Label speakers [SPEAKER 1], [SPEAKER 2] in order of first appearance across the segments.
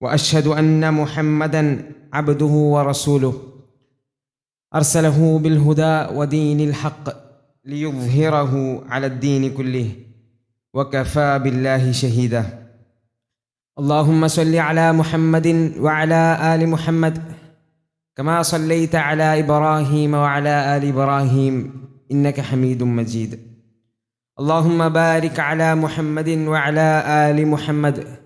[SPEAKER 1] وأشهد أن محمدا عبده ورسوله. أرسله بالهدى ودين الحق ليظهره على الدين كله وكفى بالله شهيدا. اللهم صل على محمد وعلى آل محمد كما صليت على إبراهيم وعلى آل إبراهيم إنك حميد مجيد. اللهم بارك على محمد وعلى آل محمد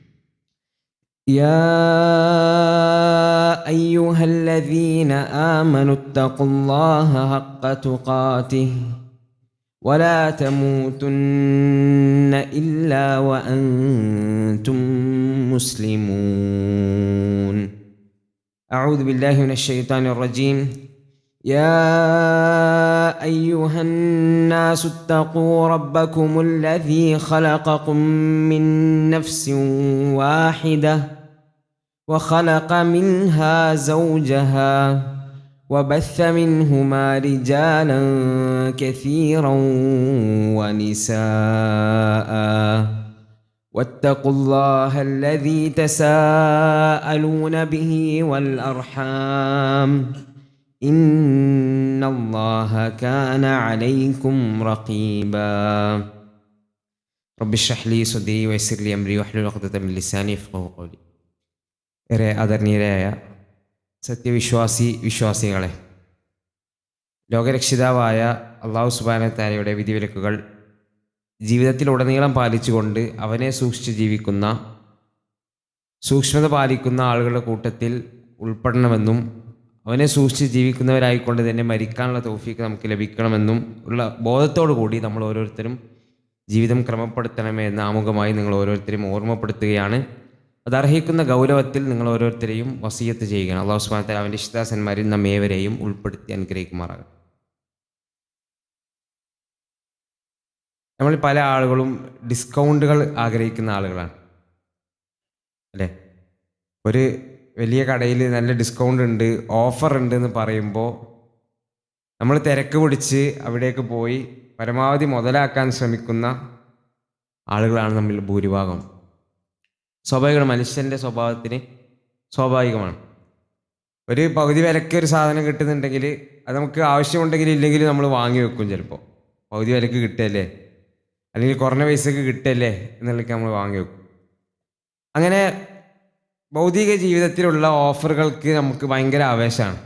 [SPEAKER 1] يا أيها الذين آمنوا اتقوا الله حق تقاته ولا تموتن إلا وأنتم مسلمون. أعوذ بالله من الشيطان الرجيم. يا أيها الناس اتقوا ربكم الذي خلقكم من نفس واحدة وخلق منها زوجها وبث منهما رجالا كثيرا ونساء. واتقوا الله الذي تساءلون به والأرحام. ان الله كان عليكم رقيبا رب اشرح لي صدري ويسر لي امري واحلل عقدة من لساني يفقهوا قولي ഏറെ ആദരണീയരായ സത്യവിശ്വാസി വിശ്വാസികളെ ലോകരക്ഷിതാവായ അള്ളാഹു സുബാനത്താരയുടെ വിധിവിലക്കുകൾ ജീവിതത്തിലുടനീളം പാലിച്ചുകൊണ്ട് അവനെ സൂക്ഷിച്ച് ജീവിക്കുന്ന സൂക്ഷ്മത പാലിക്കുന്ന ആളുകളുടെ കൂട്ടത്തിൽ ഉൾപ്പെടണമെന്നും അവനെ സൂക്ഷിച്ച് ജീവിക്കുന്നവരായിക്കൊണ്ട് തന്നെ മരിക്കാനുള്ള തോഫിക്ക് നമുക്ക് ലഭിക്കണമെന്നും ഉള്ള ബോധത്തോടു കൂടി നമ്മൾ ഓരോരുത്തരും ജീവിതം ക്രമപ്പെടുത്തണമേ എന്ന് ആമുഖമായി നിങ്ങൾ ഓരോരുത്തരെയും ഓർമ്മപ്പെടുത്തുകയാണ്. അത് അർഹിക്കുന്ന ഗൗരവത്തിൽ നിങ്ങൾ ഓരോരുത്തരെയും വസീയത്ത് ചെയ്യുകയാണ്. അള്ളാഹു സുബാനത്തല അവന്റെ ഇഷ്ടദാസന്മാരിൽ നമ്മ ഏവരെയും ഉൾപ്പെടുത്തി അനുഗ്രഹിക്കുമാറാകും നമ്മൾ പല ആളുകളും ഡിസ്കൗണ്ടുകൾ ആഗ്രഹിക്കുന്ന ആളുകളാണ്. അല്ലേ? ഒരു വലിയ കടയിൽ നല്ല ഡിസ്കൗണ്ട് ഉണ്ട് ഓഫർ ഉണ്ട് എന്ന് പറയുമ്പോൾ നമ്മൾ തിരക്ക് പിടിച്ച് അവിടേക്ക് പോയി പരമാവധി മുതലാക്കാൻ ശ്രമിക്കുന്ന ആളുകളാണ് നമ്മിൽ ഭൂരിഭാഗം. സ്വാഭാവികമാണ് മനുഷ്യന്റെ സ്വഭാവത്തിന് സ്വാഭാവികമാണ്. ഒരു പകുതി വിലയ്ക്ക് ഒരു സാധനം കിട്ടുന്നുണ്ടെങ്കിൽ അത് നമുക്ക് ആവശ്യമുണ്ടെങ്കിൽ ഇല്ലെങ്കിൽ നമ്മൾ വാങ്ങി വെക്കും ചിലപ്പോൾ പകുതി വിലക്ക് കിട്ടല്ലേ അല്ലെങ്കിൽ കുറഞ്ഞ പൈസക്ക് കിട്ടല്ലേ എന്നുള്ളതൊക്കെ നമ്മൾ വാങ്ങി വെക്കും. അങ്ങനെ ഭൗതിക ജീവിതത്തിലുള്ള ഓഫറുകൾക്ക് നമുക്ക് ഭയങ്കര ആവേശമാണ്.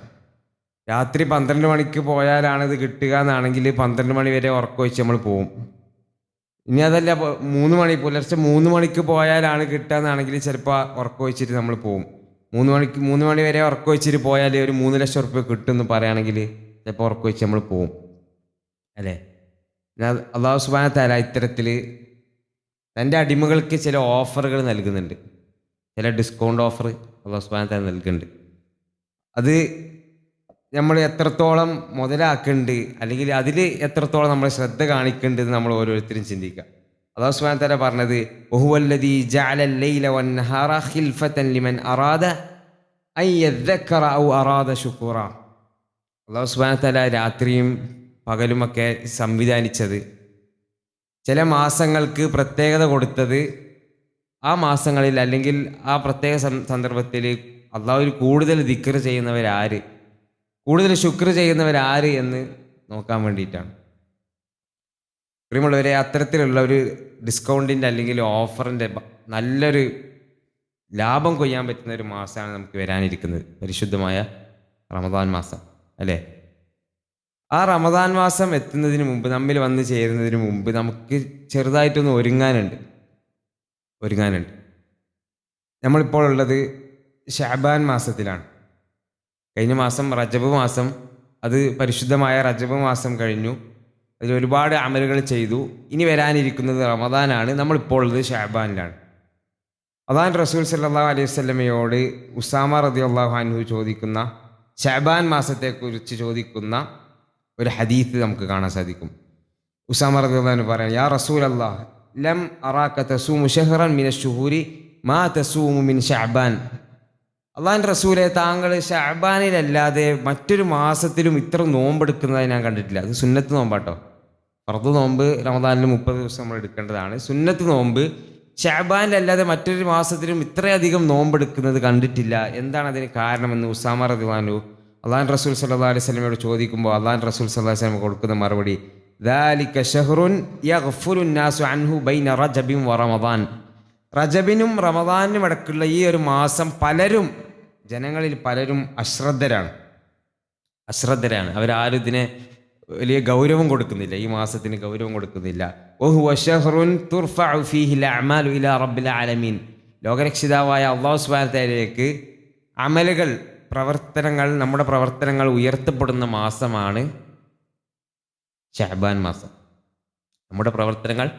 [SPEAKER 1] രാത്രി പന്ത്രണ്ട് മണിക്ക് പോയാലാണ് ഇത് കിട്ടുക എന്നാണെങ്കിൽ പന്ത്രണ്ട് മണി വരെ ഉറക്കം വെച്ച് നമ്മൾ പോവും. ഇനി അതല്ല മൂന്ന് മണി പുലർച്ചെ മൂന്ന് മണിക്ക് പോയാലാണ് കിട്ടുക എന്നാണെങ്കിൽ ചിലപ്പോൾ ഉറക്കം വെച്ചിട്ട് നമ്മൾ പോവും. മൂന്ന് മണിക്ക് മൂന്ന് മണി വരെ ഉറക്കം വെച്ചിട്ട് പോയാൽ ഒരു മൂന്ന് ലക്ഷം ഉറുപ്പ്യ കിട്ടും എന്ന് പറയുകയാണെങ്കിൽ ചിലപ്പോൾ ഉറക്കം വെച്ച് നമ്മൾ പോവും. അല്ലേ? അള്ളാഹു സുബാന തല ഇത്തരത്തിൽ തന്റെ അടിമകൾക്ക് ചില ഓഫറുകൾ നൽകുന്നുണ്ട്. ചില ഡിസ്കൗണ്ട് ഓഫർ അള്ളാഹു സുബാന തല നൽകുന്നുണ്ട് അത് നമ്മൾ എത്രത്തോളം മുതലാക്കുന്നുണ്ട് അല്ലെങ്കിൽ അതിൽ എത്രത്തോളം നമ്മൾ ശ്രദ്ധ കാണിക്കുന്നുണ്ട് എന്ന് നമ്മൾ ഓരോരുത്തരും ചിന്തിക്കുക. അള്ളാഹു വ തആല പറഞ്ഞത് ഖിൽഫതൻ ലിമൻ ശുക്കൂറ. അള്ളാഹു വ തആല രാത്രിയും പകലുമൊക്കെ സംവിധാനിച്ചത് ചില മാസങ്ങൾക്ക് പ്രത്യേകത കൊടുത്തത് ആ മാസങ്ങളിൽ അല്ലെങ്കിൽ ആ പ്രത്യേക സന്ദർഭത്തിൽ അള്ളാഹുവിൽ കൂടുതൽ ദിക്കർ ചെയ്യുന്നവരാര്? കൂടുതൽ ശുക്ർ ചെയ്യുന്നവരാര് എന്ന് നോക്കാൻ വേണ്ടിയിട്ടാണ്. പ്രിയമുള്ളവരെ അത്തരത്തിലുള്ള ഒരു ഡിസ്കൗണ്ടിന്റെ അല്ലെങ്കിൽ ഓഫറിന്റെ നല്ലൊരു ലാഭം കൊയ്യാൻ പറ്റുന്ന ഒരു മാസമാണ് നമുക്ക് വരാനിരിക്കുന്നത്. പരിശുദ്ധമായ റമദാൻ മാസം അല്ലേ? ആ റമദാൻ മാസം എത്തുന്നതിന് മുമ്പ് നമ്മിൽ വന്ന് ചേരുന്നതിന് മുമ്പ് നമുക്ക് ചെറുതായിട്ടൊന്ന് ഒരുങ്ങാനുണ്ട്. ഒരുങ്ങാനുണ്ട്. നമ്മളിപ്പോൾ ഉള്ളത് ഷാബാൻ മാസത്തിലാണ്. കഴിഞ്ഞ മാസം റജബ് മാസം അത് പരിശുദ്ധമായ റജബ് മാസം കഴിഞ്ഞു. അതിൽ ഒരുപാട് അമലുകൾ ചെയ്തു. ഇനി വരാനിരിക്കുന്നത് റമദാനാണ്. നമ്മളിപ്പോൾ ഉള്ളത് ഷാബാനിലാണ് അതാൻ റസൂൽ സല്ലാ അലൈഹി വസല്ലമയോട് ഉസാമ റതി അള്ളാഹു ചോദിക്കുന്ന ഷാബാൻ മാസത്തെക്കുറിച്ച് ചോദിക്കുന്ന ഒരു ഹദീത്ത് നമുക്ക് കാണാൻ സാധിക്കും. ഉസാമ റതി അള്ളഹാൻ പറയാം യാ റസൂൽ അള്ളാഹ് ലം അറാക്ക തസൂമു ഷെഹ്റൻ മിന ഷുഹൂരി മാ തസൂമു മിൻ ഷാബാൻ അള്ളാൻ റസൂലെ താങ്കൾ ഷാബാനിലല്ലാതെ മറ്റൊരു മാസത്തിലും ഇത്ര നോമ്പെടുക്കുന്നതായി ഞാൻ കണ്ടിട്ടില്ല. അത് സുന്നത്ത് നോമ്പാട്ടോ. പുറത്ത് നോമ്പ് റമദാനിൽ മുപ്പത് ദിവസം നമ്മൾ എടുക്കേണ്ടതാണ്. സുന്നത്ത് നോമ്പ് ഷാബാനിലല്ലാതെ മറ്റൊരു മാസത്തിലും ഇത്രയധികം നോമ്പെടുക്കുന്നത് കണ്ടിട്ടില്ല. എന്താണ് അതിന് കാരണമെന്ന് ഉസാമ റദിവാനു അള്ളാൻ റസൂൽ സല്ലാ അലൈഹി സ്വലമയോട് ചോദിക്കുമ്പോൾ അള്ളാൻ റസൂൽ സല്ലാ വസ്ലം കൊടുക്കുന്ന മറുപടി ദാലിക ഷഹ്റുൻ യഹ്ഫുലുന്നാസു അൻഹു ബൈന റജബിൻ വ റമദാൻ. റജബിനും റമദാനും ഇടയ്ക്കുള്ള ഈ ഒരു മാസം പലരും ജനങ്ങളിൽ പലരും അശ്രദ്ധരാണ്. അശ്രദ്ധരാണ്. അവരാരും ഇതിനെ വലിയ ഗൗരവം കൊടുക്കുന്നില്ല. ഈ മാസത്തിന് ഗൗരവം കൊടുക്കുന്നില്ല. ഓഹുവ ഷഹ്റുൻ തുർഫ ഫീഹില അമാലു ഇല റബ്ബില ആലമീൻ ലോകരക്ഷിതാവായ അള്ളാഹു സ്വാനത്തേക്ക് അമലുകൾ പ്രവർത്തനങ്ങൾ നമ്മുടെ പ്രവർത്തനങ്ങൾ ഉയർത്തപ്പെടുന്ന മാസമാണ് ഷഹബാൻ മാസം. നമ്മുടെ പ്രവർത്തനങ്ങൾ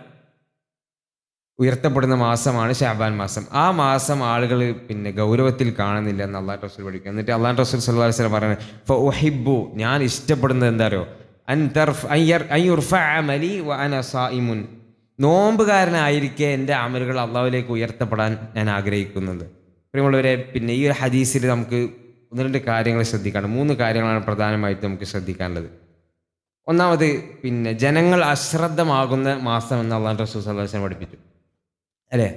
[SPEAKER 1] ഉയർത്തപ്പെടുന്ന മാസമാണ് ഷാബാൻ മാസം. ആ മാസം ആളുകൾ പിന്നെ ഗൗരവത്തിൽ കാണുന്നില്ല എന്ന് അള്ളാഹ് റസൂൽ പഠിക്കും എന്നിട്ട് അള്ളാഹ് റസൂൽ സല്ലല്ലാഹു വസ്ലം പറയുന്നത് ഫോ ഒഹിബു ഞാൻ ഇഷ്ടപ്പെടുന്നത് എന്താ അറിയോ? നോമ്പുകാരനായിരിക്കെ എന്റെ അമലുകൾ അള്ളാഹുലേക്ക് ഉയർത്തപ്പെടാൻ ഞാൻ ആഗ്രഹിക്കുന്നത്. പ്രിയമുള്ളവരെ പിന്നെ ഈ ഒരു ഹദീസിൽ നമുക്ക് ഒന്ന് രണ്ട് കാര്യങ്ങൾ ശ്രദ്ധിക്കണം മൂന്ന് കാര്യങ്ങളാണ് പ്രധാനമായിട്ട് നമുക്ക് ശ്രദ്ധിക്കാനുള്ളത്. ഒന്നാമത് പിന്നെ ജനങ്ങൾ അശ്രദ്ധമാകുന്ന മാസം എന്ന് അള്ളാൻ റസൂൽ സല്ലാസ്ലം പഠിപ്പിച്ചു. അല്ലേ?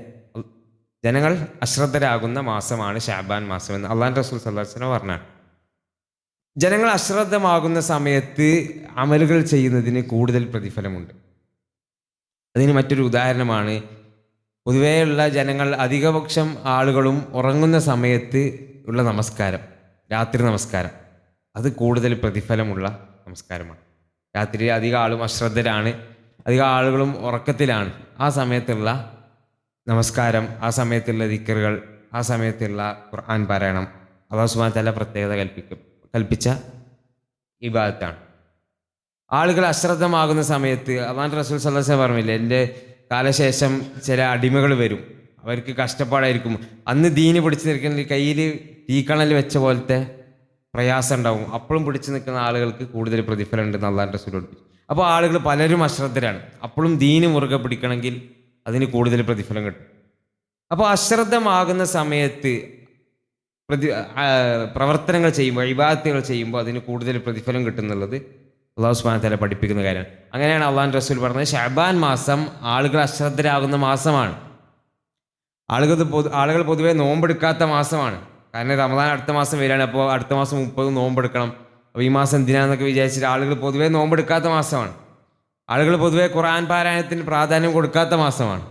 [SPEAKER 1] ജനങ്ങൾ അശ്രദ്ധരാകുന്ന മാസമാണ് ഷാബാൻ മാസം എന്ന് അള്ളാൻ റസൂൽ സല്ലാസ്ലം പറഞ്ഞാണ്. ജനങ്ങൾ അശ്രദ്ധമാകുന്ന സമയത്ത് അമലുകൾ ചെയ്യുന്നതിന് കൂടുതൽ പ്രതിഫലമുണ്ട്. അതിന് മറ്റൊരു ഉദാഹരണമാണ് പൊതുവെയുള്ള ജനങ്ങൾ അധികപക്ഷം ആളുകളും ഉറങ്ങുന്ന സമയത്ത് ഉള്ള നമസ്കാരം രാത്രി നമസ്കാരം അത് കൂടുതൽ പ്രതിഫലമുള്ള നമസ്കാരമാണ്. രാത്രി അധികം ആളും അശ്രദ്ധരാണ്. അധികം ആളുകളും ഉറക്കത്തിലാണ്. ആ സമയത്തുള്ള നമസ്കാരം ആ സമയത്തുള്ള ദിക്കറുകൾ ആ സമയത്തുള്ള ഖുർആൻ പാരായണം അള്ളാഹു സുബ്ഹാനഹു തല പ്രത്യേകത കൽപ്പിക്കും. കൽപ്പിച്ച ഇബാദത്താണ്. ആളുകൾ അശ്രദ്ധമാകുന്ന സമയത്ത് അള്ളാൻ റസൂൽ സല്ലാസ് പറഞ്ഞില്ലേ എന്റെ കാലശേഷം ചില അടിമകൾ വരും. അവർക്ക് കഷ്ടപ്പാടായിരിക്കും. അന്ന് ദീന് പിടിച്ചു നിൽക്കുന്ന കയ്യിൽ തീക്കണൽ വെച്ച പോലത്തെ പ്രയാസം ഉണ്ടാവും. അപ്പോഴും പിടിച്ചു നിൽക്കുന്ന ആളുകൾക്ക് കൂടുതൽ പ്രതിഫലം ഉണ്ടെന്ന് അള്ളാൻ റസൂൽ അപ്പോൾ ആളുകൾ പലരും അശ്രദ്ധരാണ്. അപ്പോഴും ദീന് മുറുകെ പിടിക്കണമെങ്കിൽ അതിന് കൂടുതൽ പ്രതിഫലം കിട്ടും. അപ്പോൾ അശ്രദ്ധമാകുന്ന സമയത്ത് പ്രതി പ്രവർത്തനങ്ങൾ ചെയ്യുമ്പോൾ ഇബാദത്തുകൾ ചെയ്യുമ്പോൾ അതിന് കൂടുതൽ പ്രതിഫലം കിട്ടുന്നുള്ളത് അള്ളാഹു സുബ്ഹാനഹു തല പഠിപ്പിക്കുന്ന കാര്യമാണ്. അങ്ങനെയാണ് അള്ളാഹു റസൂൽ പറഞ്ഞത് ഷാബാൻ മാസം ആളുകൾ അശ്രദ്ധരാകുന്ന മാസമാണ്. ആളുകൾ പൊതു ആളുകൾ പൊതുവെ നോമ്പെടുക്കാത്ത മാസമാണ്. കാരണം റമദാൻ അടുത്ത മാസം വരികയാണ്. അപ്പോൾ അടുത്ത മാസം മുപ്പത് നോമ്പെടുക്കണം. അപ്പോൾ ഈ മാസം എന്തിനാന്നൊക്കെ വിചാരിച്ചിട്ട് ആളുകൾ പൊതുവേ നോമ്പെടുക്കാത്ത മാസമാണ്. ആളുകൾ പൊതുവേ ഖുർആൻ പാരായണത്തിന് പ്രാധാന്യം കൊടുക്കാത്ത മാസമാണ്.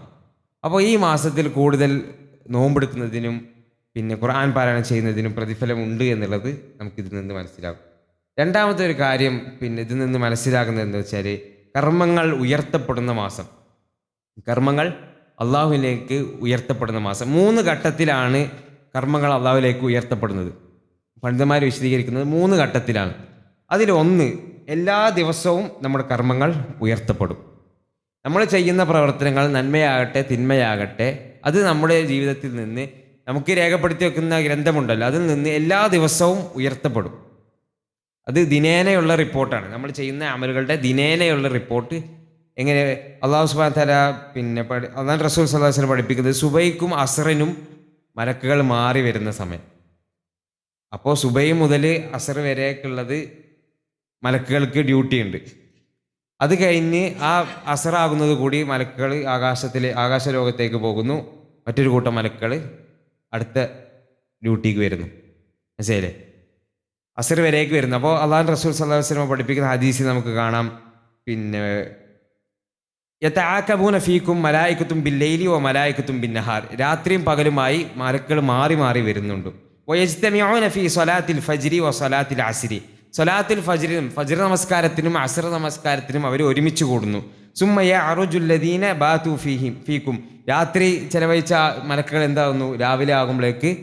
[SPEAKER 1] അപ്പോൾ ഈ മാസത്തിൽ കൂടുതൽ നോമ്പെടുക്കുന്നതിനും പിന്നെ ഖുർആൻ പാരായണം ചെയ്യുന്നതിനും പ്രതിഫലം ഉണ്ട് എന്നുള്ളത് നമുക്കിതിൽ നിന്ന് മനസ്സിലാകും. രണ്ടാമത്തെ ഒരു കാര്യം പിന്നെ ഇതിൽ നിന്ന് മനസ്സിലാക്കുന്നത് എന്താ വെച്ചാൽ കർമ്മങ്ങൾ ഉയർത്തപ്പെടുന്ന മാസം. കർമ്മങ്ങൾ അള്ളാഹുവിലേക്ക് ഉയർത്തപ്പെടുന്ന മാസം. മൂന്ന് ഘട്ടത്തിലാണ് കർമ്മങ്ങൾ അള്ളാഹുലേക്ക് ഉയർത്തപ്പെടുന്നത്. പണ്ഡിതന്മാർ വിശദീകരിക്കുന്നത് മൂന്ന് ഘട്ടത്തിലാണ്. അതിലൊന്ന് എല്ലാ ദിവസവും നമ്മുടെ കർമ്മങ്ങൾ ഉയർത്തപ്പെടും. നമ്മൾ ചെയ്യുന്ന പ്രവർത്തനങ്ങൾ നന്മയാകട്ടെ തിന്മയാകട്ടെ അത് നമ്മുടെ ജീവിതത്തിൽ നിന്ന് നമുക്ക് രേഖപ്പെടുത്തി വെക്കുന്ന ഗ്രന്ഥമുണ്ടല്ലോ അതിൽ നിന്ന് എല്ലാ ദിവസവും ഉയർത്തപ്പെടും. അത് ദിനേനയുള്ള റിപ്പോർട്ടാണ്. നമ്മൾ ചെയ്യുന്ന അമലുകളുടെ ദിനേനയുള്ള റിപ്പോർട്ട്. എങ്ങനെ? അള്ളാഹു സുബാൻ തല പിന്നെ പഠി- അള്ളാഹ് റസൂൽ സല്ലാസിനെ പഠിപ്പിക്കുന്നത് സുബൈക്കും അസറിനും മലക്കുകൾ മാറി വരുന്ന സമയം. അപ്പോൾ സുബൈ മുതൽ അസർ വരെയൊക്കെയുള്ളത് മലക്കുകൾക്ക് ഡ്യൂട്ടി ഉണ്ട്. അത് കഴിഞ്ഞ് ആ അസറാകുന്നത് കൂടി മലക്കുകൾ ആകാശത്തിൽ ആകാശലോകത്തേക്ക് പോകുന്നു. മറ്റൊരു കൂട്ടം മലക്കുകൾ അടുത്ത ഡ്യൂട്ടിക്ക് വരുന്നു. മനസ്സിലെ അസർ വരേക്ക് വരുന്നു. അപ്പോൾ അള്ളാഹു റസൂൽ സല്ലാഹു വസ്ലമ പഠിപ്പിക്കുന്ന ഹദീസിൽ നമുക്ക് കാണാം. പിന്നെ യഥാക്കബൂന ഫീക്കും മലായിക്കത്തും ബില്ലൈലി ഓ മലായിക്കത്തും ബിന്നഹാർ. രാത്രിയും പകലുമായി മലക്കൾ മാറി മാറി വരുന്നുണ്ട്. വയജ്തമിഊന ഫി സൊലാത്തിൽ ഫജ്രി ഓ സൊലാത്തിൽ അസ്രി. സൊലാത്തിൽ ഫജ്രിനും ഫജ്ർ നമസ്കാരത്തിനും അസ്ർ നമസ്കാരത്തിനും അവർ ഒരുമിച്ച് കൂടുന്നു. സുമ്മയ അറുജുല്ലദീന ബാത്തു ഫീഹിം ഫീക്കും രാത്രി ചെലവഴിച്ച മലക്കുകൾ എന്താകുന്നു? രാവിലെ ആകുമ്പോഴേക്ക്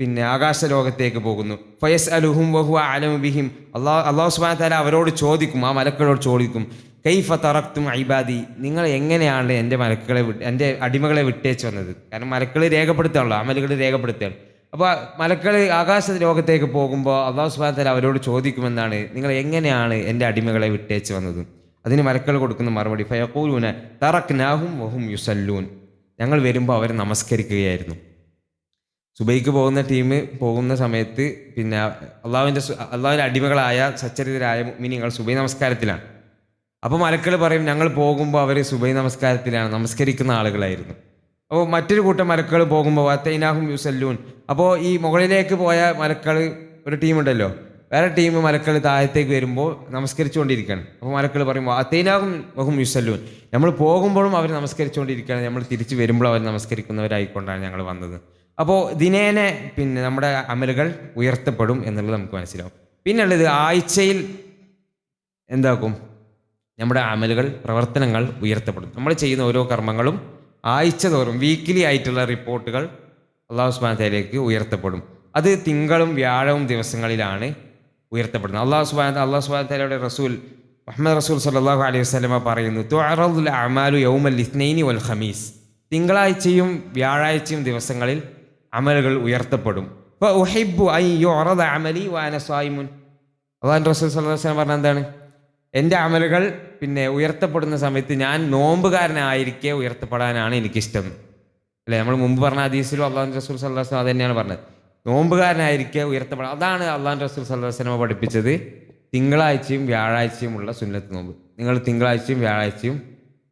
[SPEAKER 1] പിന്നെ ആകാശ ലോകത്തേക്ക് പോകുന്നു. ഫയസ് അലുഹും വഹു അലമു ബിഹിം. അള്ളാഹ് അള്ളാഹു സുബാന താല അവരോട് ചോദിക്കും ആ മലക്കളോട് ചോദിക്കും. കൈഫ തറക്തും ഐബാദി നിങ്ങൾ എങ്ങനെയാണ് എന്റെ മലക്കുകളെ വിട്ട് എന്റെ അടിമകളെ വിട്ടേച്ചു വന്നത്? കാരണം മലക്കൾ രേഖപ്പെടുത്താണല്ലോ അമലുകൾ രേഖപ്പെടുത്തുകയാണ്. അപ്പോൾ മലക്കൾ ആകാശ ലോകത്തേക്ക് പോകുമ്പോൾ അള്ളാഹു സുബാന അവരോട് ചോദിക്കുമെന്നാണ് നിങ്ങൾ എങ്ങനെയാണ് എന്റെ അടിമകളെ വിട്ടേച്ചു വന്നത്? അതിന് മലക്കൾ കൊടുക്കുന്ന മറുപടി ഫയക്കൂലൂന തറക്നാഹും വഹും യുസല്ലൂൻ. ഞങ്ങൾ വരുമ്പോൾ അവർ നമസ്കരിക്കുകയായിരുന്നു. സുബൈക്ക് പോകുന്ന ടീം പോകുന്ന സമയത്ത് പിന്നെ അള്ളാഹുവിന്റെ അള്ളാഹുവിന്റെ അടിമകളായ സച്ചരിതരായ മിനിങ്ങൾ സുബൈ നമസ്കാരത്തിലാണ്. അപ്പോൾ മലക്കൾ പറയും ഞങ്ങൾ പോകുമ്പോൾ അവർ സുബൈ നമസ്കാരത്തിലാണ് നമസ്കരിക്കുന്ന ആളുകളായിരുന്നു. അപ്പോൾ മറ്റൊരു കൂട്ടം മലക്കൾ പോകുമ്പോൾ അത്തൈനാഹും യുസല്ലൂൻ. അപ്പോൾ ഈ മുകളിലേക്ക് പോയ മലക്കൾ ഒരു ടീമുണ്ടല്ലോ വേറെ ടീം മലക്കൾ താഴത്തേക്ക് വരുമ്പോൾ നമസ്കരിച്ചുകൊണ്ടിരിക്കുകയാണ്. അപ്പോൾ മലക്കൾ പറയുമ്പോൾ അത്തൈനാഹും വഹും യുസല്ലൂൻ. നമ്മൾ പോകുമ്പോഴും അവർ നമസ്കരിച്ചുകൊണ്ടിരിക്കുകയാണ്. നമ്മൾ തിരിച്ച് വരുമ്പോൾ അവർ നമസ്കരിക്കുന്നവരായിക്കൊണ്ടാണ് ഞങ്ങൾ വന്നത്. അപ്പോൾ ദിനേനെ പിന്നെ നമ്മുടെ അമലുകൾ ഉയർത്തപ്പെടും എന്നുള്ളത് നമുക്ക് മനസ്സിലാവും. പിന്നുള്ളത് ആഴ്ചയിൽ എന്താക്കും? നമ്മുടെ അമലുകൾ പ്രവർത്തനങ്ങൾ ഉയർത്തപ്പെടും. നമ്മൾ ചെയ്യുന്ന ഓരോ കർമ്മങ്ങളും ആഴ്ച തോറും വീക്കിലി ആയിട്ടുള്ള റിപ്പോർട്ടുകൾ അള്ളാഹു സുബാനത്തേലേക്ക് ഉയർത്തപ്പെടും. അത് തിങ്കളും വ്യാഴവും ദിവസങ്ങളിലാണ് ഉയർത്തപ്പെടുന്നത്. അള്ളാഹു സുബാന അള്ളാഹു സുബാനത്തേലയുടെ റസൂൽ മുഹമ്മദ് റസൂൽ സല്ലാഹു അലൈഹി വസ്ലമ പറയുന്നു തുഅറദുൽ അമാലു യൗമൽ ഇസ്നൈനി വൽ ഖമീസ്. തിങ്കളാഴ്ചയും വ്യാഴാഴ്ചയും ദിവസങ്ങളിൽ അമലുകൾ ഉയർത്തപ്പെടും. അപ്പോൾ ഐ യുറദ അമലി വാന സ്വായിമുൻ അള്ളാഹു റസൂൽ സല്ലാ വസ്ലം പറഞ്ഞ എന്താണ്? എന്റെ അമലുകൾ പിന്നെ ഉയർത്തപ്പെടുന്ന സമയത്ത് ഞാൻ നോമ്പുകാരനായിരിക്കെ ഉയർത്തപ്പെടാനാണ് എനിക്കിഷ്ടം. അല്ലേ? നമ്മൾ മുമ്പ് പറഞ്ഞ ഹദീസിലും അള്ളാഹു റസൂൽ സല്ലാസ്ലം അത് തന്നെയാണ് പറഞ്ഞത്. നോമ്പുകാരനായിരിക്കെ ഉയർത്തപ്പെടാം അതാണ് അള്ളാഹു റസൂൽ സല്ലാസ്ലമ പഠിപ്പിച്ചത്. തിങ്കളാഴ്ചയും വ്യാഴാഴ്ചയും ഉള്ള സുന്നത്ത് നോമ്പ്. നിങ്ങൾ തിങ്കളാഴ്ചയും വ്യാഴാഴ്ചയും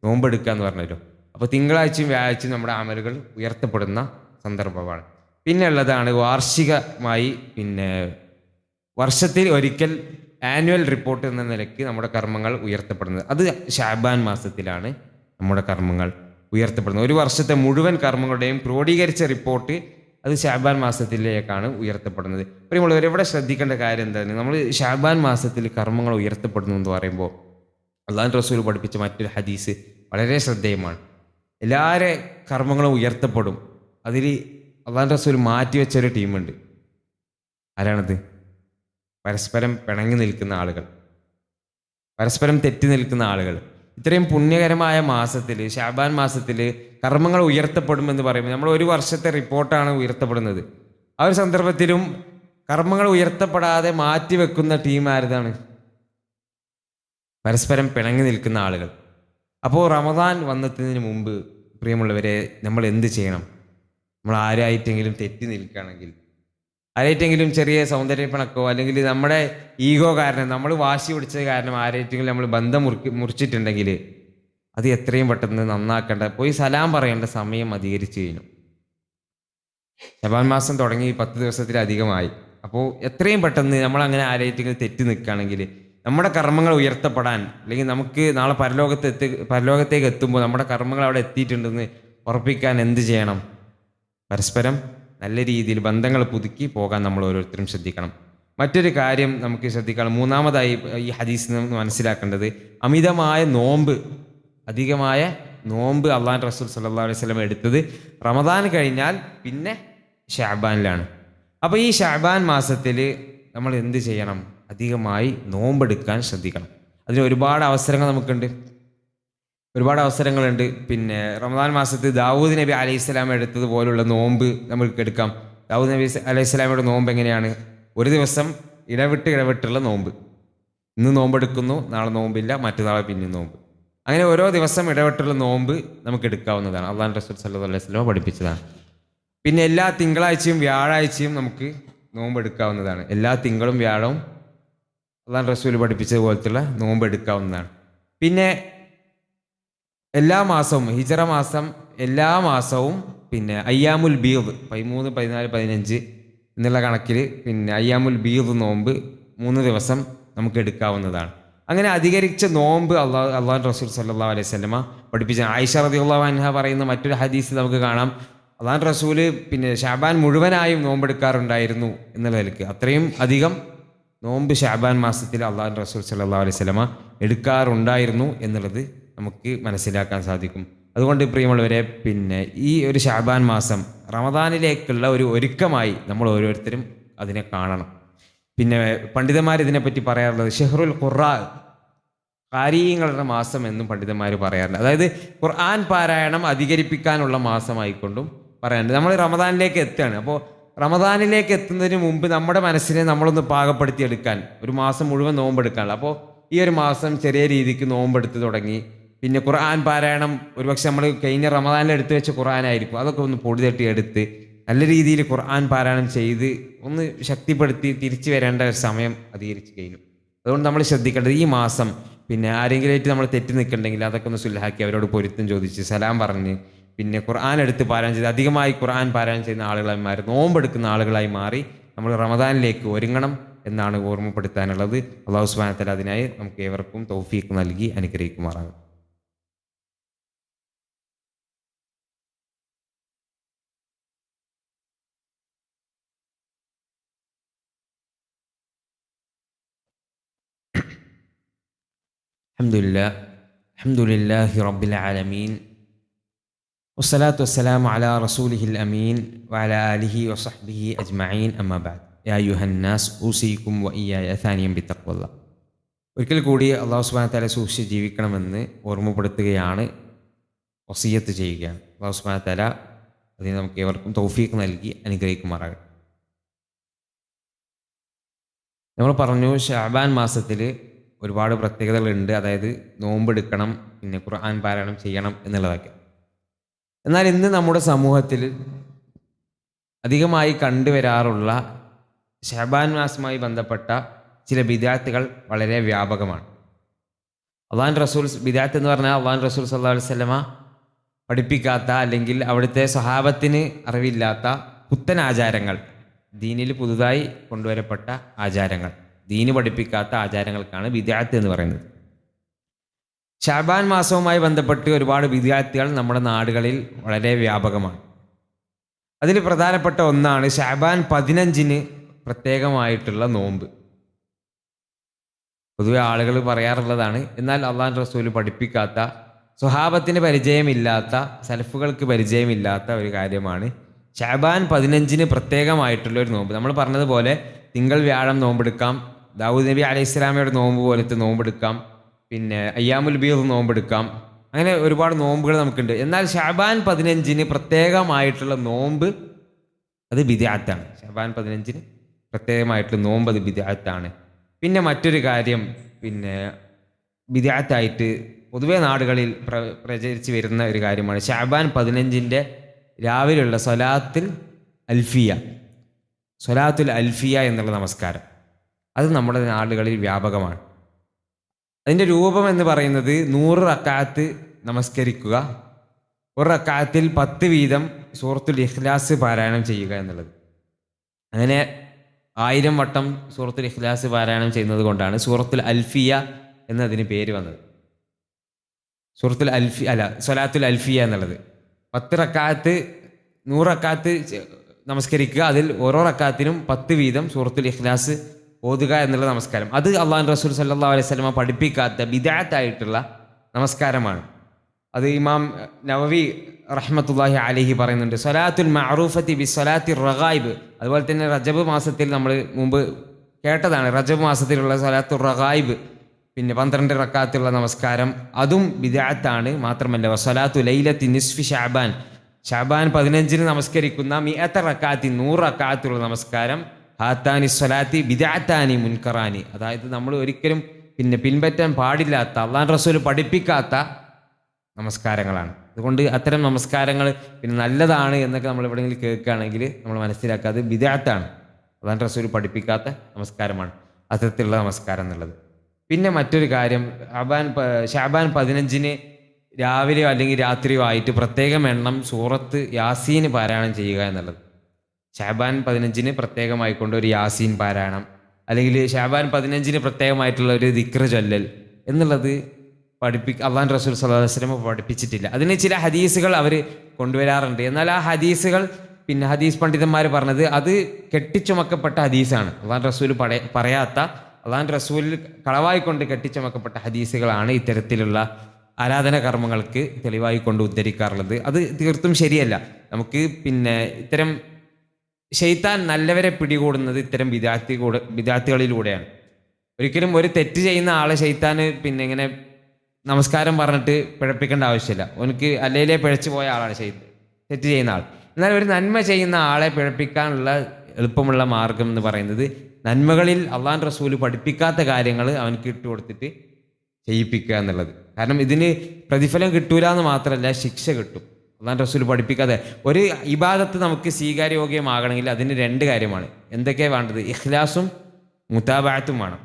[SPEAKER 1] നോമ്പെടുക്കുക എന്ന് പറഞ്ഞല്ലോ അപ്പോൾ തിങ്കളാഴ്ചയും വ്യാഴാഴ്ചയും നമ്മുടെ അമലുകൾ ഉയർത്തപ്പെടുന്ന സന്ദർഭമാണ്. പിന്നെ ഉള്ളതാണ് വാർഷികമായി പിന്നെ വർഷത്തിൽ ഒരിക്കൽ ആനുവൽ റിപ്പോർട്ട് എന്ന നിലയ്ക്ക് നമ്മുടെ കർമ്മങ്ങൾ ഉയർത്തപ്പെടുന്നത്. അത് ഷാബാൻ മാസത്തിലാണ് നമ്മുടെ കർമ്മങ്ങൾ ഉയർത്തപ്പെടുന്നത്. ഒരു വർഷത്തെ മുഴുവൻ കർമ്മങ്ങളുടെയും ക്രോഡീകരിച്ച റിപ്പോർട്ട് അത് ഷാബാൻ മാസത്തിലേക്കാണ് ഉയർത്തപ്പെടുന്നത്. പ്രിയമുള്ളവർ ഇവിടെ ശ്രദ്ധിക്കേണ്ട കാര്യം എന്താണ് നമ്മൾ ഷാബാൻ മാസത്തിൽ കർമ്മങ്ങൾ ഉയർത്തപ്പെടുന്നു എന്ന് പറയുമ്പോൾ അള്ളാൻ റസൂൽ പഠിപ്പിച്ച മറ്റൊരു ഹദീസ് വളരെ ശ്രദ്ധേയമാണ്. എല്ലാവരെ കർമ്മങ്ങളും ഉയർത്തപ്പെടും. അതിൽ അള്ളാൻ റസൂൽ മാറ്റിവെച്ച ഒരു ടീമുണ്ട്. ആരാണത്? പരസ്പരം പിണങ്ങി നിൽക്കുന്ന ആളുകൾ. പരസ്പരം തെറ്റി നിൽക്കുന്ന ആളുകൾ. ഇത്രയും പുണ്യകരമായ മാസത്തിൽ ഷാബാൻ മാസത്തിൽ കർമ്മങ്ങൾ ഉയർത്തപ്പെടുമെന്ന് പറയുമ്പോൾ നമ്മൾ ഒരു വർഷത്തെ റിപ്പോർട്ടാണ് ഉയർത്തപ്പെടുന്നത്. ആ ഒരു സന്ദർഭത്തിലും കർമ്മങ്ങൾ ഉയർത്തപ്പെടാതെ മാറ്റിവെക്കുന്ന ടീം ആരതാണ്? പരസ്പരം പിണങ്ങി നിൽക്കുന്ന ആളുകൾ. അപ്പോൾ റമദാൻ വന്നതിന് മുമ്പ് പ്രിയമുള്ളവരെ നമ്മൾ എന്ത് ചെയ്യണം? നമ്മൾ ആരായിട്ടെങ്കിലും തെറ്റി നിൽക്കുകയാണെങ്കിൽ ആരായിട്ടെങ്കിലും ചെറിയ സൗന്ദര്യ പിണക്കോ അല്ലെങ്കിൽ നമ്മുടെ ഈഗോ കാരണം നമ്മൾ വാശി പിടിച്ചത് കാരണം ആരായിട്ടെങ്കിലും നമ്മൾ ബന്ധം മുറുക്കി മുറിച്ചിട്ടുണ്ടെങ്കിൽ അത് എത്രയും പെട്ടെന്ന് നന്നാക്കേണ്ട പോയി സലാം പറയേണ്ട സമയം അധികരിച്ചു കഴിഞ്ഞു. ശബാൻ മാസം തുടങ്ങി പത്ത് ദിവസത്തിലധികമായി. അപ്പോൾ എത്രയും പെട്ടെന്ന് നമ്മൾ അങ്ങനെ ആരായിട്ടെങ്കിലും തെറ്റി നിൽക്കുകയാണെങ്കിൽ നമ്മുടെ കർമ്മങ്ങൾ ഉയർത്തപ്പെടാൻ അല്ലെങ്കിൽ നമുക്ക് നാളെ പരലോകത്ത് എത്തി പരലോകത്തേക്ക് എത്തുമ്പോൾ നമ്മുടെ കർമ്മങ്ങൾ അവിടെ എത്തിയിട്ടുണ്ടെന്ന് ഉറപ്പിക്കാൻ എന്ത് ചെയ്യണം? പരസ്പരം നല്ല രീതിയിൽ ബന്ധങ്ങൾ പുതുക്കി പോകാൻ നമ്മൾ ഓരോരുത്തരും ശ്രദ്ധിക്കണം. മറ്റൊരു കാര്യം നമുക്ക് ശ്രദ്ധിക്കണം. മൂന്നാമതായി ഈ ഹദീസിൽ നിന്ന് മനസ്സിലാക്കേണ്ടത് അമിതമായ നോമ്പ് അധികമായ നോമ്പ് അള്ളാൻ റസൂൽ സല്ലാ അലൈഹി സ്വലം എടുത്തത് റമദാൻ കഴിഞ്ഞാൽ പിന്നെ ഷാബാനിലാണ്. അപ്പോൾ ഈ ഷാബാൻ മാസത്തിൽ നമ്മൾ എന്ത് ചെയ്യണം? അധികമായി നോമ്പെടുക്കാൻ ശ്രദ്ധിക്കണം. അതിന് ഒരുപാട് അവസരങ്ങൾ നമുക്കുണ്ട്. ഒരുപാട് അവസരങ്ങളുണ്ട്. പിന്നെ റമദാൻ മാസത്തിൽ ദാവൂദ് നബി അലൈഹി സ്വലാം എടുത്തതുപോലുള്ള നോമ്പ് നമുക്ക് എടുക്കാം. ദാവൂദ് നബി അലൈഹി സ്വലാമയുടെ നോമ്പ് എങ്ങനെയാണ്? ഒരു ദിവസം ഇടവിട്ട് ഇടവിട്ടുള്ള നോമ്പ്. ഇന്ന് നോമ്പെടുക്കുന്നു നാളെ നോമ്പില്ല മറ്റന്നാളെ പിന്നെ നോമ്പ്. അങ്ങനെ ഓരോ ദിവസം ഇടവിട്ടുള്ള നോമ്പ് നമുക്ക് എടുക്കാവുന്നതാണ്. അള്ളാൻ റസൂൽ സല്ലു അലൈഹി സ്വലമ പഠിപ്പിച്ചതാണ്. പിന്നെ എല്ലാ തിങ്കളാഴ്ചയും വ്യാഴാഴ്ചയും നമുക്ക് നോമ്പ് എടുക്കാവുന്നതാണ്. എല്ലാ തിങ്കളും വ്യാഴവും അള്ളാൻ റസൂൽ പഠിപ്പിച്ചതുപോലത്തുള്ള നോമ്പ് എടുക്കാവുന്നതാണ്. പിന്നെ എല്ലാ മാസവും ഹിജറ മാസം എല്ലാ മാസവും പിന്നെ അയ്യാമുൽ ബീദ് പതിമൂന്ന് പതിനാല് പതിനഞ്ച് എന്നുള്ള കണക്കിൽ പിന്നെ അയ്യാമുൽ ബീദ് നോമ്പ് മൂന്ന് ദിവസം നമുക്ക് എടുക്കാവുന്നതാണ്. അങ്ങനെ അധികരിച്ച നോമ്പ് അള്ളാഹ് അള്ളാഹു റസൂൽ സല്ലാ അലൈഹി സ്വലമ പഠിപ്പിച്ച ആയിഷ റതി അൻഹ പറയുന്ന മറ്റൊരു ഹദീസ് നമുക്ക് കാണാം. അള്ളാൻ റസൂൽ പിന്നെ ഷാബാൻ മുഴുവനായും നോമ്പെടുക്കാറുണ്ടായിരുന്നു എന്നുള്ള നിലയ്ക്ക്. അത്രയും അധികം നോമ്പ് ഷാബാൻ മാസത്തിൽ അള്ളാൻ റസൂൽ സല്ലാ അലൈഹി സ്വലമ എടുക്കാറുണ്ടായിരുന്നു എന്നുള്ളത് നമുക്ക് മനസ്സിലാക്കാൻ സാധിക്കും. അതുകൊണ്ട് പ്രിയമുള്ളവരെ പിന്നെ ഈ ഒരു ഷാബാൻ മാസം റമദാനിലേക്കുള്ള ഒരു ഒരുക്കമായി നമ്മൾ ഓരോരുത്തരും അതിനെ കാണണം. പിന്നെ പണ്ഡിതന്മാർ ഇതിനെപ്പറ്റി പറയാറുള്ളത് ഷെഹ്റുൽ ഖുറാ കാര്യങ്ങളുടെ മാസം എന്നും പണ്ഡിതന്മാർ പറയാറുണ്ട്. അതായത് ഖുർആൻ പാരായണം അധികരിപ്പിക്കാനുള്ള മാസമായിക്കൊണ്ടും പറയാറുണ്ട്. നമ്മൾ റമദാനിലേക്ക് എത്തുകയാണ്. അപ്പോൾ റമദാനിലേക്ക് എത്തുന്നതിന് മുമ്പ് നമ്മുടെ മനസ്സിനെ നമ്മളൊന്ന് പാകപ്പെടുത്തിയെടുക്കാൻ ഒരു മാസം മുഴുവൻ നോമ്പെടുക്കാനുള്ള. അപ്പോൾ ഈ ഒരു മാസം ചെറിയ രീതിക്ക് നോമ്പെടുത്ത് തുടങ്ങി പിന്നെ ഖുർആൻ പാരായണം ഒരുപക്ഷെ നമ്മൾ കഴിഞ്ഞ റമദാനിൽ എടുത്തു വെച്ച ഖുർആനായിരിക്കും. അതൊക്കെ ഒന്ന് പൊടി തട്ടി എടുത്ത് നല്ല രീതിയിൽ ഖുർആൻ പാരായണം ചെയ്ത് ഒന്ന് ശക്തിപ്പെടുത്തി തിരിച്ചു വരേണ്ട ഒരു സമയം അധികരിച്ച് കഴിഞ്ഞു. അതുകൊണ്ട് നമ്മൾ ശ്രദ്ധിക്കേണ്ടത് ഈ മാസം പിന്നെ ആരെങ്കിലുമായിട്ട് നമ്മൾ തെറ്റി നിൽക്കണ്ടെങ്കിൽ അതൊക്കെ ഒന്ന് സുല്ലാക്കി അവരോട് പൊരുത്തം ചോദിച്ച് സലാം പറഞ്ഞ് പിന്നെ ഖുർആൻ എടുത്ത് പാരായണം ചെയ്ത് അധികമായി ഖുർആൻ പാരായണം ചെയ്യുന്ന ആളുകളായി മാറി നോമ്പെടുക്കുന്ന ആളുകളായി മാറി നമ്മൾ റമദാനിലേക്ക് ഒരുങ്ങണം എന്നാണ് ഓർമ്മപ്പെടുത്താനുള്ളത്. അള്ളാഹു സുബാനത്തല അതിനായി നമുക്ക് ഏവർക്കും തൗഫീക്ക് നൽകി അനുഗ്രഹിക്കുമാറാകും الحمد لله الحمد لله رب العالمين والصلاة والسلام على رسوله الأمين وعلى آله وصحبه أجمعين أما بعد يا أيها الناس أوصيكم وإياي ثانيا بتقوى الله ഒരിക്കൽ കൂടി അള്ളാഹു സുബാന തല സൂക്ഷിച്ച് ജീവിക്കണമെന്ന് ഓർമ്മപ്പെടുത്തുകയാണ് വസീയത്ത് ചെയ്യുകയാണ് അള്ളാഹു സുബാന തല അതിന് നമുക്ക് ഏവർക്കും തൗഫീഖ് നൽകി അനുഗ്രഹിക്കുമാറാകട്ടെ നമ്മൾ പറഞ്ഞു ഷാബാൻ മാസത്തിൽ ഒരുപാട് പ്രത്യേകതകളുണ്ട്. അതായത് നോമ്പെടുക്കണം പിന്നെ ഖുർആൻ പാരായണം ചെയ്യണം എന്നുള്ളതൊക്കെ. എന്നാൽ ഇന്ന് നമ്മുടെ സമൂഹത്തിൽ അധികമായി കണ്ടുവരാറുള്ള ഷഹബാൻ മാസുമായി ബന്ധപ്പെട്ട ചില വിദ്യാർത്ഥികൾ വളരെ വ്യാപകമാണ്. അള്ളാൻ റസൂൽ വിദ്യാർത്ഥി എന്ന് പറഞ്ഞാൽ അള്ളാൻ റസൂൽ സല്ലാ വല്ലമ പഠിപ്പിക്കാത്ത അല്ലെങ്കിൽ അവിടുത്തെ സ്വഹാബത്തിന് അറിവില്ലാത്ത പുത്തൻ ആചാരങ്ങൾ ദീനിൽ പുതുതായി കൊണ്ടുവരപ്പെട്ട ആചാരങ്ങൾ. ദീന് പഠിപ്പിക്കാത്ത ആചാരങ്ങൾക്കാണ് വിദ്യാർത്ഥി എന്ന് പറയുന്നത്. ഷാബാൻ മാസവുമായി ബന്ധപ്പെട്ട് ഒരുപാട് വിദ്യാർത്ഥികൾ നമ്മുടെ നാടുകളിൽ വളരെ വ്യാപകമാണ്. അതിൽ പ്രധാനപ്പെട്ട ഒന്നാണ് ഷാബാൻ പതിനഞ്ചിന് പ്രത്യേകമായിട്ടുള്ള നോമ്പ്. പൊതുവെ ആളുകൾ പറയാറുള്ളതാണ് എന്നാൽ അള്ളാൻ റസൂൽ പഠിപ്പിക്കാത്ത സ്വഹാബത്തിന് പരിചയമില്ലാത്ത സലഫുകൾക്ക് പരിചയമില്ലാത്ത ഒരു കാര്യമാണ് ഷാബാൻ പതിനഞ്ചിന് പ്രത്യേകമായിട്ടുള്ള ഒരു നോമ്പ്. നമ്മൾ പറഞ്ഞതുപോലെ തിങ്കൾ വ്യാഴം നോമ്പെടുക്കാം ദാവൂദ് നബി അലൈഹി ഇസ്ലാമയുടെ നോമ്പ് പോലത്തെ നോമ്പെടുക്കാം. പിന്നെ അയ്യാമുൽ ബീർ നോമ്പെടുക്കാം. അങ്ങനെ ഒരുപാട് നോമ്പുകൾ നമുക്കുണ്ട്. എന്നാൽ ഷാബാൻ പതിനഞ്ചിന് പ്രത്യേകമായിട്ടുള്ള നോമ്പ് അത് ബിദ്യാത്താണ് ഷാബാൻ പതിനഞ്ചിന് പ്രത്യേകമായിട്ടുള്ള നോമ്പ് അത് ബിദ്യാത്താണ് പിന്നെ മറ്റൊരു കാര്യം പിന്നെ ബിദ്യാത്തായിട്ട് പൊതുവേ നാടുകളിൽ പ്ര പ്രചരിച്ച് വരുന്ന ഒരു കാര്യമാണ്. ഷാബാൻ പതിനഞ്ചിന്റെ രാവിലെയുള്ള സൊലാത്തിൽ അൽഫിയ. സൊലാത്തുൽ അൽഫിയ എന്നുള്ള നമസ്കാരം. അത് നമ്മുടെ നാടുകളിൽ വ്യാപകമാണ്. അതിന്റെ രൂപം എന്ന് പറയുന്നത് നൂറ് റക്കാത്ത് നമസ്കരിക്കുക ഒരു റക്കാത്തിൽ പത്ത് വീതം സൂറത്തുൽ ഇഖ്ലാസ് പാരായണം ചെയ്യുക എന്നുള്ളത്. അങ്ങനെ ആയിരം വട്ടം സൂറത്തുൽ ഇഖ്ലാസ് പാരായണം ചെയ്യുന്നത് കൊണ്ടാണ് സൂറത്തുൽ അൽഫിയ എന്നതിന് പേര് വന്നത്. സൂറത്തുൽ അൽഫി അല്ല സൊലാത്തുൽ അൽഫിയ എന്നുള്ളത്. പത്ത് റക്കാത്ത് നൂറ് റക്കാത്ത് നമസ്കരിക്കുക അതിൽ ഓരോ റക്കാത്തിനും പത്ത് വീതം സൂറത്തുൽ ഇഖ്ലാസ് ഓതുക എന്നുള്ള നമസ്കാരം. അത് അള്ളാഹു റസൂൽ സല്ലാ അലൈഹി സ്വലമ പഠിപ്പിക്കാത്ത ബിദാത്തായിട്ടുള്ള നമസ്കാരമാണ്. അത് ഇമാം നവവി റഹ്മത്തുല്ലാഹി അലഹി പറയുന്നുണ്ട് സൊലാത്തുൽ മഅറൂഫത്തി ബി സൊലാത്തി റഗായിബ്. അതുപോലെ തന്നെ റജബ് മാസത്തിൽ നമ്മൾ മുമ്പ് കേട്ടതാണ് റജബ് മാസത്തിലുള്ള സൊലാത്തു റഗായിബ്. പിന്നെ പന്ത്രണ്ട് റക്കാത്തുള്ള നമസ്കാരം അതും ബിദാത്താണ് മാത്രമല്ല വസലാത്തു ലൈലത്തി നിസ്ഫി ഷാബാൻ. ഷാബാൻ പതിനഞ്ചിന് നമസ്കരിക്കുന്ന മിയത്ത റക്കാത്തി നൂറ് റക്കാത്തുള്ള നമസ്കാരം ഹാത്താനി സ്വലാത്തി വിദാത്താനി മുൻകറാനി. അതായത് നമ്മൾ ഒരിക്കലും പിന്നെ പിൻപറ്റാൻ പാടില്ലാത്ത അള്ളാൻ റസൂൽ പഠിപ്പിക്കാത്ത നമസ്കാരങ്ങളാണ്. അതുകൊണ്ട് അത്തരം നമസ്കാരങ്ങൾ പിന്നെ നല്ലതാണ് എന്നൊക്കെ നമ്മൾ എവിടെയെങ്കിലും കേൾക്കുകയാണെങ്കിൽ നമ്മൾ മനസ്സിലാക്കുക അത് വിദാത്താണ് അള്ളാൻ റസൂൽ പഠിപ്പിക്കാത്ത നമസ്കാരമാണ്. അത്തരത്തിലുള്ള നമസ്കാരം എന്നുള്ളത്. പിന്നെ മറ്റൊരു കാര്യം അബാൻ ഷാബാൻ പതിനഞ്ചിന് രാവിലെയോ അല്ലെങ്കിൽ രാത്രിയോ ആയിട്ട് പ്രത്യേകം എണ്ണം സൂറത്ത് യാസീന് പാരായണം ചെയ്യുക എന്നുള്ളത്. ഷാബാൻ പതിനഞ്ചിന് പ്രത്യേകമായിക്കൊണ്ട് ഒരു യാസീൻ പാരായണം. അല്ലെങ്കിൽ ഷാബാൻ പതിനഞ്ചിന് പ്രത്യേകമായിട്ടുള്ള ഒരു ദിക്ര ചൊല്ലൽ എന്നുള്ളത് പഠിപ്പി അള്ളാൻ റസൂൽ വസല്ലം പഠിപ്പിച്ചിട്ടില്ല. അതിന് ചില ഹദീസുകൾ അവർ കൊണ്ടുവരാറുണ്ട്. എന്നാൽ ആ ഹദീസുകൾ പിന്നെ ഹദീസ് പണ്ഡിതന്മാർ പറഞ്ഞത് അത് കെട്ടിച്ചുമക്കപ്പെട്ട ഹദീസാണ്. അള്ളാൻ റസൂൽ പറയാത്ത അള്ളാൻ റസൂൽ കളവായിക്കൊണ്ട് കെട്ടിച്ചുമക്കപ്പെട്ട ഹദീസുകളാണ് ഇത്തരത്തിലുള്ള ആരാധന കർമ്മങ്ങൾക്ക് തെളിവായിക്കൊണ്ട് ഉദ്ധരിക്കാറുള്ളത്. അത് തീർത്തും ശരിയല്ല. നമുക്ക് പിന്നെ ഇത്തരം ഷെയ്ത്താൻ നല്ലവരെ പിടികൂടുന്നത് ഇത്തരം വിദ്യാർത്ഥി കൂടെ വിദ്യാർത്ഥികളിലൂടെയാണ്. ഒരിക്കലും ഒരു തെറ്റ് ചെയ്യുന്ന ആളെ ഷെയ്ത്താന് പിന്നെ ഇങ്ങനെ നമസ്കാരം പറഞ്ഞിട്ട് പിഴപ്പിക്കേണ്ട ആവശ്യമില്ല. എനിക്ക് അല്ലേലേ പിഴച്ചു പോയ ആളാണ് ഷെയ്ത്ത് തെറ്റ് ചെയ്യുന്ന ആൾ. എന്നാൽ ഒരു നന്മ ചെയ്യുന്ന ആളെ പിഴപ്പിക്കാനുള്ള എളുപ്പമുള്ള മാർഗം എന്ന് പറയുന്നത് നന്മകളിൽ അള്ളാൻ റസൂൽ പഠിപ്പിക്കാത്ത കാര്യങ്ങൾ അവനക്ക് ഇട്ട് കൊടുത്തിട്ട് ചെയ്യിപ്പിക്കുക എന്നുള്ളത്. കാരണം ഇതിന് പ്രതിഫലം കിട്ടൂല എന്ന് മാത്രമല്ല ശിക്ഷ കിട്ടും. അള്ളാൻ റസൂൽ പഠിപ്പിക്കാതെ ഒരു ഇബാദത്ത് നമുക്ക് സ്വീകാര്യോഗ്യമാകണമെങ്കിൽ അതിന് രണ്ട് കാര്യമാണ്. എന്തൊക്കെയാണ് വേണ്ടത്? ഇഖ്ലാസും മുത്താബാത്തും വേണം.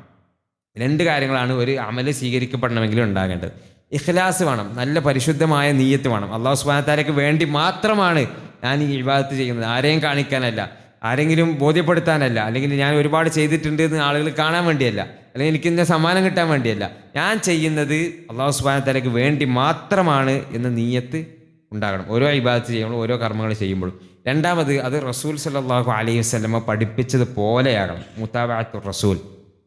[SPEAKER 1] രണ്ട് കാര്യങ്ങളാണ് ഒരു അമൽ സ്വീകരിക്കപ്പെടണമെങ്കിൽ ഉണ്ടാകേണ്ടത്. ഇഖ്ലാസ് വേണം നല്ല പരിശുദ്ധമായ നീയത്ത് വേണം. അള്ളാഹു സുബാനത്താലേക്ക് വേണ്ടി മാത്രമാണ് ഞാൻ ഈ ഇബാദത്ത് ചെയ്യുന്നത്. ആരെയും കാണിക്കാനല്ല ആരെങ്കിലും ബോധ്യപ്പെടുത്താനല്ല അല്ലെങ്കിൽ ഞാൻ ഒരുപാട് ചെയ്തിട്ടുണ്ട് എന്ന് ആളുകൾ കാണാൻ വേണ്ടിയല്ല അല്ലെങ്കിൽ എനിക്ക് ഇന്ന സമ്മാനം കിട്ടാൻ വേണ്ടിയല്ല. ഞാൻ ചെയ്യുന്നത് അള്ളാഹു സുബാനത്താലേക്ക് വേണ്ടി മാത്രമാണ് എന്ന നീയത്ത് ഉണ്ടാകണം. ഓരോ ഇബാദത്ത് ചെയ്യുമ്പോഴും ഓരോ കർമ്മങ്ങൾ ചെയ്യുമ്പോഴും. രണ്ടാമത് അത് റസൂൽ സല്ലാഹു അലൈഹി വസല്ലമ പഠിപ്പിച്ചത് പോലെയാകണം. മുത്താബാത്തു റസൂൽ.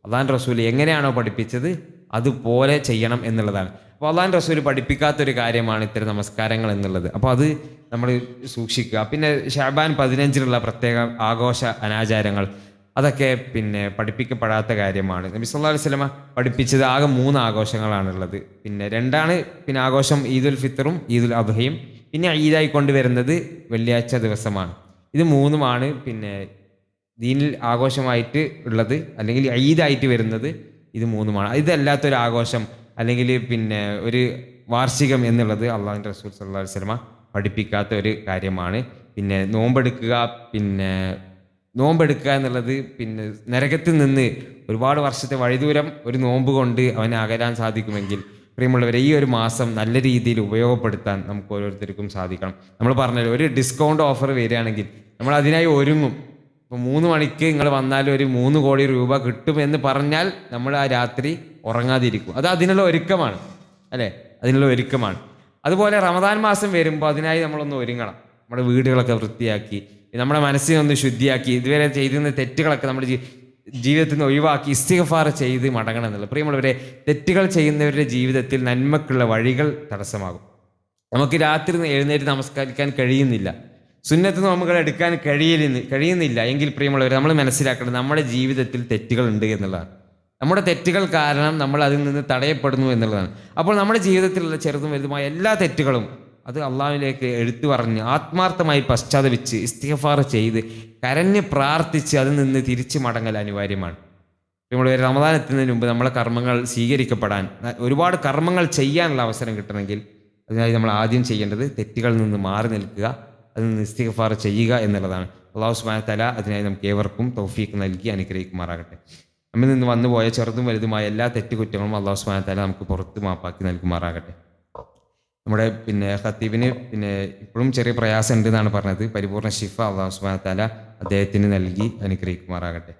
[SPEAKER 1] അള്ളാൻ റസൂൽ എങ്ങനെയാണോ പഠിപ്പിച്ചത് അതുപോലെ ചെയ്യണം എന്നുള്ളതാണ്. അപ്പോൾ അള്ളാൻ റസൂൽ പഠിപ്പിക്കാത്തൊരു കാര്യമാണ് ഇത്തരം നമസ്കാരങ്ങൾ എന്നുള്ളത്. അപ്പോൾ അത് നമ്മൾ സൂക്ഷിക്കുക. പിന്നെ ഷാബാൻ പതിനഞ്ചിലുള്ള പ്രത്യേക ആഘോഷ അനാചാരങ്ങൾ അതൊക്കെ പിന്നെ പഠിപ്പിക്കപ്പെടാത്ത കാര്യമാണ്. നബി സല്ലാ അലൈഹി വസല്ലമ പഠിപ്പിച്ചത് ആകെ മൂന്ന് ആഘോഷങ്ങളാണുള്ളത്. പിന്നെ രണ്ടാണ് പിന്നെ ആഘോഷം ഈദുൽ ഫിത്തറും ഈദുൽ അദ്ഹയും. പിന്നെ ഈദായി കൊണ്ടുവരുന്നത് വെള്ളിയാഴ്ച ദിവസമാണ്. ഇത് മൂന്നുമാണ് പിന്നെ ദീനിൽ ആഘോഷമായിട്ട് ഉള്ളത് അല്ലെങ്കിൽ ഈദായിട്ട് വരുന്നത് ഇത് മൂന്നുമാണ്. ഇതല്ലാത്തൊരു ആഘോഷം അല്ലെങ്കിൽ പിന്നെ ഒരു വാർഷികം എന്നുള്ളത് അള്ളാഹു റസൂൽ സല്ലാ അലൈഹി വസല്ലമ പഠിപ്പിക്കാത്ത ഒരു കാര്യമാണ്. പിന്നെ നോമ്പെടുക്കുക പിന്നെ നോമ്പെടുക്കുക എന്നുള്ളത് പിന്നെ നരകത്തിൽ നിന്ന് ഒരുപാട് വർഷത്തെ വഴിദൂരം ഒരു നോമ്പ് കൊണ്ട് അവനെ അകലാൻ സാധിക്കുമെങ്കിൽ പ്രിയമുള്ളവരെ ഈ ഒരു മാസം നല്ല രീതിയിൽ ഉപയോഗപ്പെടുത്താൻ നമുക്ക് ഓരോരുത്തർക്കും സാധിക്കണം. നമ്മൾ പറഞ്ഞല്ലോ ഒരു ഡിസ്കൗണ്ട് ഓഫർ വരികയാണെങ്കിൽ നമ്മൾ അതിനായി ഒരുങ്ങും. ഇപ്പോൾ മൂന്ന് മണിക്ക് നിങ്ങൾ വന്നാൽ ഒരു മൂന്ന് കോടി രൂപ കിട്ടുമെന്ന് പറഞ്ഞാൽ നമ്മൾ ആ രാത്രി ഉറങ്ങാതിരിക്കും. അത് അതിനുള്ള ഒരുക്കമാണ് അല്ലേ? അതിനുള്ള ഒരുക്കമാണ്. അതുപോലെ റമദാൻ മാസം വരുമ്പോൾ അതിനായി നമ്മളൊന്ന് ഒരുങ്ങണം. നമ്മുടെ വീടുകളൊക്കെ വൃത്തിയാക്കി നമ്മുടെ മനസ്സിനെ ഒന്ന് ശുദ്ധിയാക്കി. ഇതുവരെ ചെയ്തിരുന്ന തെറ്റുകളൊക്കെ നമ്മുടെ ജീ- ജീവിതത്തിൽ നിന്ന് ഒഴിവാക്കി ഇസ്തിഗഫാർ ചെയ്ത് മടങ്ങണം എന്നുള്ളത് പ്രിയമുള്ളവരെ തെറ്റുകൾ ചെയ്യുന്നവരുടെ ജീവിതത്തിൽ നന്മക്കുള്ള വഴികൾ തടസ്സമാകും. നമുക്ക് രാത്രി എഴുന്നേറ്റ് നമസ്കരിക്കാൻ കഴിയുന്നില്ല. സുന്നത്ത് നോമ്പുകൾ എടുക്കാൻ കഴിയില്ല കഴിയുന്നില്ല. എങ്കിൽ പ്രിയമുള്ളവർ നമ്മൾ മനസ്സിലാക്കണം നമ്മുടെ ജീവിതത്തിൽ തെറ്റുകൾ ഉണ്ട് എന്നുള്ളതാണ്. നമ്മുടെ തെറ്റുകൾ കാരണം നമ്മൾ അതിൽ നിന്ന് തടയപ്പെടുന്നു എന്നുള്ളതാണ്. അപ്പോൾ നമ്മുടെ ജീവിതത്തിലുള്ള ചെറുതും വലുതുമായ എല്ലാ തെറ്റുകളും അത് അള്ളാഹുവിലേക്ക് എടുത്തു പറഞ്ഞ് ആത്മാർത്ഥമായി പശ്ചാത്തപിച്ച് ഇസ്തിഫാർ ചെയ്ത് കരഞ്ഞ് പ്രാർത്ഥിച്ച് അതിൽ നിന്ന് തിരിച്ചു മടങ്ങൽ അനിവാര്യമാണ്. നമ്മൾ റമദാൻ എത്തുന്നതിന് മുമ്പ് നമ്മളെ കർമ്മങ്ങൾ സ്വീകരിക്കപ്പെടാൻ ഒരുപാട് കർമ്മങ്ങൾ ചെയ്യാനുള്ള അവസരം കിട്ടണമെങ്കിൽ അതിനായി നമ്മൾ ആദ്യം ചെയ്യേണ്ടത് തെറ്റുകളിൽ നിന്ന് മാറി നിൽക്കുക അതിൽ നിന്ന് ഇസ്തിഫാർ ചെയ്യുക എന്നുള്ളതാണ്. അള്ളാഹു സുബാന തല അതിനായി നമുക്ക് ഏവർക്കും തൗഫീക്ക് നൽകി അനുഗ്രഹിക്കുമാറാകട്ടെ. നമ്മിൽ നിന്ന് വന്നുപോയ ചെറുതും വലുതുമായ എല്ലാ തെറ്റുകുറ്റങ്ങളും അള്ളാഹു സുബാന തല നമുക്ക് പുറത്ത് മാപ്പാക്കി നൽകുമാറാകട്ടെ. നമ്മുടെ പിന്നെ ഖത്തീബിന് പിന്നെ ഇപ്പോഴും ചെറിയ പ്രയാസം ഉണ്ട് എന്നാണ് പറഞ്ഞത്. പരിപൂർണ ഷിഫ അള്ളാഹു സുബാന താല അദ്ദേഹത്തിന് നൽകി അനുഗ്രഹിക്കുമാറാകട്ടെ.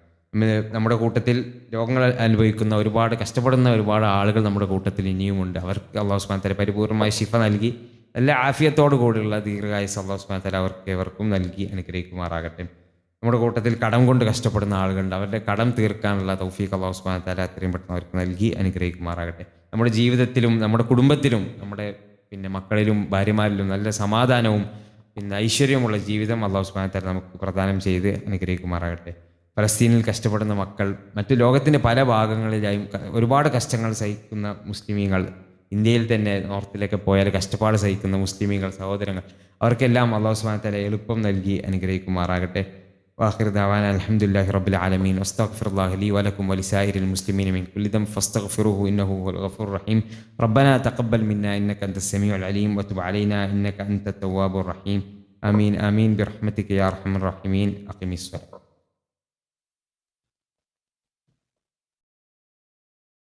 [SPEAKER 1] നമ്മുടെ കൂട്ടത്തിൽ രോഗങ്ങൾ അനുഭവിക്കുന്ന ഒരുപാട് കഷ്ടപ്പെടുന്ന ഒരുപാട് ആളുകൾ നമ്മുടെ കൂട്ടത്തിൽ ഇനിയുമുണ്ട് അവർക്ക് അള്ളാഹു സുബാന താല പരിപൂർണമായ ഷിഫ നൽകി നല്ല ആഫിയത്തോടു കൂടിയുള്ള ദീർഘായുസ് അള്ളാഹു സുബാന താല അവർക്ക് ഏവർക്കും നൽകി അനുഗ്രഹിക്കുമാറാകട്ടെ. നമ്മുടെ കൂട്ടത്തിൽ കടം കൊണ്ട് കഷ്ടപ്പെടുന്ന ആളുകളുണ്ട്. അവരുടെ കടം തീർക്കാനുള്ള തൗഫീഖ് അള്ളാഹു സുബാന താല എത്രയും പെട്ടെന്ന് അവർക്ക് നൽകി അനുഗ്രഹിക്കുമാറാകട്ടെ. നമ്മുടെ ജീവിതത്തിലും നമ്മുടെ കുടുംബത്തിലും നമ്മുടെ പിന്നെ മക്കളിലും ഭാര്യമാരിലും നല്ല സമാധാനവും പിന്നെ ഐശ്വര്യമുള്ള ജീവിതം അള്ളാഹു സുബ്ഹാനഹു തആല നമുക്ക് പ്രദാനം ചെയ്ത് അനുഗ്രഹിക്കുമാറാകട്ടെ. ഫലസ്തീനിൽ കഷ്ടപ്പെടുന്ന മക്കൾ മറ്റു ലോകത്തിന്റെ പല ഭാഗങ്ങളിലായും ഒരുപാട് കഷ്ടങ്ങൾ സഹിക്കുന്ന മുസ്ലിമീങ്ങൾ ഇന്ത്യയിൽ തന്നെ നോർത്തിലേക്ക് പോയാൽ കഷ്ടപ്പാട് സഹിക്കുന്ന മുസ്ലിമീങ്ങൾ സഹോദരങ്ങൾ അവർക്കെല്ലാം അള്ളാഹു സുബ്ഹാനഹു തആല എളുപ്പം നൽകി അനുഗ്രഹിക്കുമാറാകട്ടെ. وآخر دعوانا الحمد لله رب العالمين واستغفر الله لي ولكم ولسائر المسلمين من كل ذنب فاستغفروه إنه هو الغفور الرحيم. ربنا تقبل منا إنك أنت السميع العليم وتب علينا إنك أنت التواب الرحيم. آمين آمين. برحمتك يا أرحم الراحمين. أقم الصلاة.